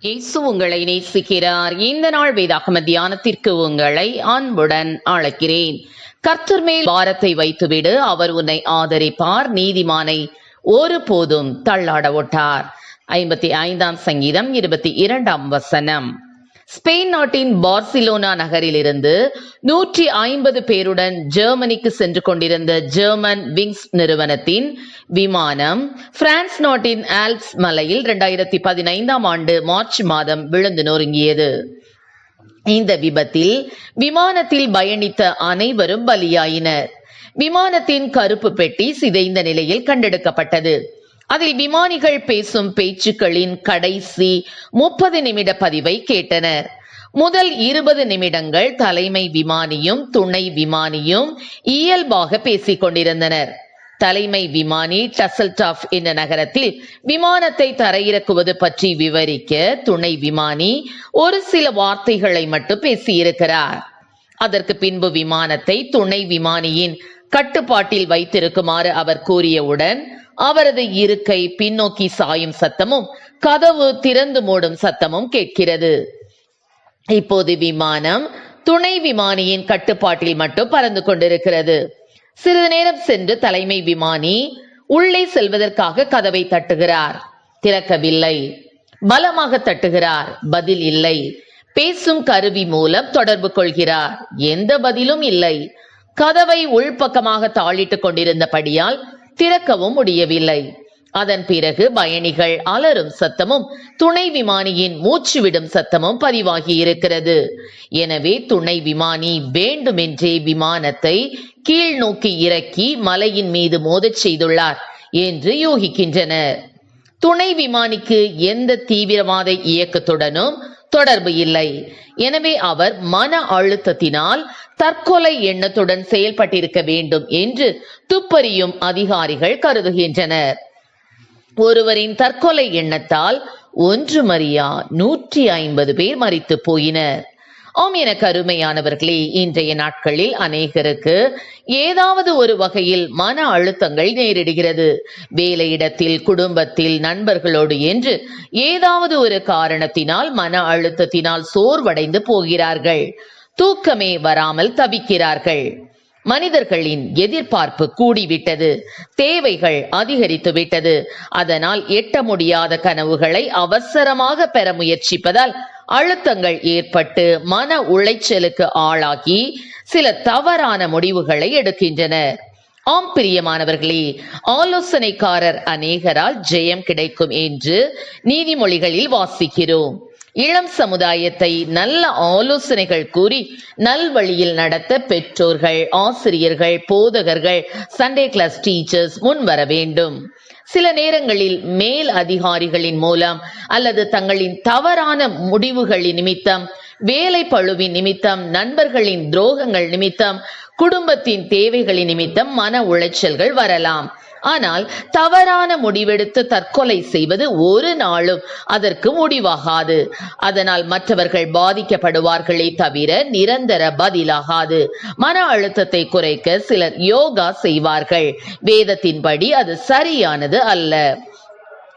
இயேசு உங்களை நேசிக்கிறார். இந்த நாள் வேதாகம தியானத்திற்கு உங்களை அன்புடன் அழைக்கிறேன். கர்த்தர் மேல் பாரத்தை வைத்துவிடு. அவர் உன்னை ஆதரிப்பார். நீதிமானை ஒருபோதும் தள்ளாட ஒட்டார். ஐம்பத்தி ஐந்தாம் சங்கீதம் இருபத்தி இரண்டாம் வசனம். ஸ்பெயின் நாட்டின் பார்சிலோனா நகரிலிருந்து நூற்றி ஐம்பது பேருடன் ஜெர்மனிக்கு சென்று கொண்டிருந்த ஜெர்மன் விங்ஸ் நிறுவனத்தின் விமானம் பிரான்ஸ் நாட்டின் ஆல்ப்ஸ் மலையில் இரண்டாயிரத்தி பதினைந்தாம் ஆண்டு மார்ச் மாதம் விழுந்து நொறுங்கியது. இந்த விபத்தில் விமானத்தில் பயணித்த அனைவரும் பலியாயினர். விமானத்தின் கருப்பு பெட்டி சிதைந்த நிலையில் கண்டெடுக்கப்பட்டது. அதில் விமானிகள் பேசும் பேச்சுக்களின் கடைசி முப்பது நிமிட பதிவை கேட்டனர். முதல் இருபது நிமிடங்கள் தலைமை விமானியும் துணை விமானியும் இயல்பாக பேசிக் கொண்டிருந்தனர். தலைமை விமானி டசல்டாஃப் என்ற நகரத்தில் விமானத்தை தரையிறக்குவது பற்றி விவரிக்க துணை விமானி ஒரு சில வார்த்தைகளை மட்டும் பேசியிருக்கிறார். அதற்கு பின்பு விமானத்தை துணை விமானியின் கட்டுப்பாட்டில் வைத்திருக்குமாறு அவர் கூறியவுடன் அவரது இருக்கை பின்னோக்கி சாயும் சத்தமும் கதவு திறந்து மூடும் சத்தமும் கேட்கிறது. இப்போது விமானம் துணை விமானியின் கட்டுப்பாட்டில் மட்டும் பறந்து கொண்டிருக்கிறது. சிறிது நேரம் சென்று தலைமை விமானி உள்ளே செல்வதற்காக கதவை தட்டுகிறார். திறக்கவில்லை. பலமாக தட்டுகிறார். பதில் இல்லை. பேசும் கருவி மூலம் தொடர்பு கொள்கிறார். எந்த பதிலும் இல்லை. கதவை உள்பக்கமாக தாளிட்டுக் கொண்டிருந்தபடியால் திறக்கவும் முடியவில்லை. அதன் பிறகு பயணிகள் அலறும் சத்தமும் துணை விமானியின் மூச்சு விடும் சத்தமும் பதிவாகி இருக்கிறது. எனவே துணை விமானி வேண்டுமென்றே விமானத்தை கீழ் நோக்கி இறக்கி மலையின் மீது மோதச் செய்துள்ளார் என்று யூகிக்கின்றனர். துணை விமானிக்கு எந்த தீவிரவாத இயக்கத்துடனும் தொடர்பு இல்லை. எனவே அவர் மன அழுத்தத்தினால் தற்கொலை எண்ணத்துடன் செயல்பட்டிருக்க வேண்டும் என்று துப்பறியும் அதிகாரிகள் கருதுகின்றனர். ஒருவரின் தற்கொலை எண்ணத்தால் ஒன்று மரியா நூற்றி ஐம்பது பேர் மறித்து போயினர். ஆம் என கருமையானவர்களே இன்றைய நாட்களில் அநேகருக்கு ஏதாவது ஒரு வகையில் மன அழுத்தங்கள் நேரிடுகிறது. வேலையிடத்தில் குடும்பத்தில் நண்பர்களோடு என்று ஏதாவது ஒரு காரணத்தினால் மன அழுத்தத்தினால் சோர்வடைந்து போகிறார்கள். தூக்கமே வராமல் தவிக்கிறார்கள். மனிதர்களின் எதிர்பார்ப்பு கூடிவிட்டது. தேவைகள் அதிகரித்து விட்டது. அதனால் எட்ட முடியாத கனவுகளை அவசரமாக பெற முயற்சிப்பதால் அழுத்தங்கள் ஏற்பட்டு மன உளைச்சலுக்கு ஆளாகி சில தவறான முடிவுகளை எடுக்கின்றனர். ஆம் பிரியமானவர்களே ஆலோசனைக்காரர் அநேகரால் ஜெயம் கிடைக்கும் என்று நீதிமொழிகளில் வாசிக்கிறோம். இளம் சமுதாயத்தை நல்ல ஆலோசனைகள் கூறி நல்வழியில் நடத்த பெற்றோர்கள் ஆசிரியர்கள் போதகர்கள் சண்டே கிளாஸ் டீச்சர்ஸ் முன் வர வேண்டும். சில நேரங்களில் மேல் அதிகாரிகளின் மூலம் அல்லது தங்களின் தவறான முடிவுகளின் நிமித்தம் வேலை பழுவின் நிமித்தம் நண்பர்களின் துரோகங்கள் நிமித்தம் குடும்பத்தின் தேவைகளின் நிமித்தம் மன உளைச்சல்கள் வரலாம். ஆனால் தவறான முடிவெடுத்து தற்கொலை செய்வது ஒரு நாளும் அதற்கு முடிவாகாது. அதனால் மற்றவர்கள் பாதிக்கப்படுவார்களே தவிர நிரந்தர பதிலாகாது. மன அழுத்தத்தை குறைக்க சிலர் யோகா செய்வார்கள். வேதத்தின்படி அது சரியானது அல்ல.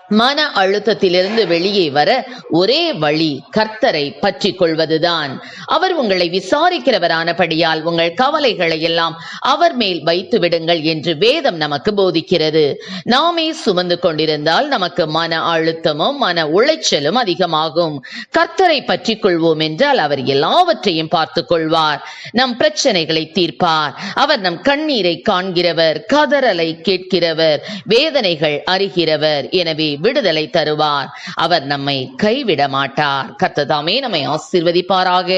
மன அழுத்தத்திலிருந்து வெளியே வர ஒரே வழி கர்த்தரை பற்றி கொள்வதுதான். அவர் உங்களை விசாரிக்கிறவரானபடியால் உங்கள் கவலைகளை எல்லாம் அவர் மேல் வைத்து விடுங்கள் என்று வேதம் நமக்கு போதிக்கிறது. நாமே சுமந்து கொண்டிருந்தால் நமக்கு மன அழுத்தமும் மன உளைச்சலும் அதிகமாகும். கர்த்தரை பற்றி கொள்வோம் என்றால் அவர் எல்லாவற்றையும் பார்த்து கொள்வார். நம் பிரச்சனைகளை தீர்ப்பார். அவர் நம் கண்ணீரை காண்கிறவர் கதறலை கேட்கிறவர் வேதனைகள் அறிகிறவர். எனவே விடுதலை தருவார். அவர் நம்மை கைவிட மாட்டார். கத்ததாமே நம்மை ஆசீர்வதிப்பாராக.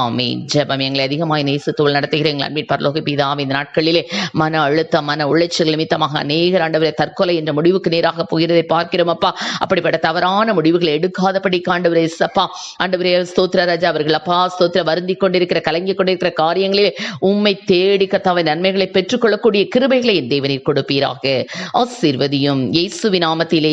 ஆமே ஜெபம் எங்களை அதிகமாய் நேசத்தோல் நடத்துகிறேன். அன்பின் பரலோக பிதாவே இந்த நாட்களிலே மன அழுத்தம் மன உளைச்சல் நிமித்தமாக அநேகர் ஆண்டவரை தற்கொலை என்ற முடிவுக்கு நேராக போகிறதை பார்க்கிறோம் அப்பா. அப்படிப்பட்ட தவறான முடிவுகளை எடுக்காதபடி காண்டவரே சப்பா. ஆண்டவரே ஸ்தோத்திர ராஜா அவர்கள் அப்பா ஸ்தோத்திர வருந்தி கொண்டிருக்கிற கலங்கி கொண்டிருக்கிற காரியங்களிலே உம்மை தேடி கத்தாவை நன்மைகளை பெற்றுக்கொள்ளக்கூடிய கிருபைகளை என் கொடுப்பீராக. ஆசீர்வதியும். இயேசுவின் நாமத்திலே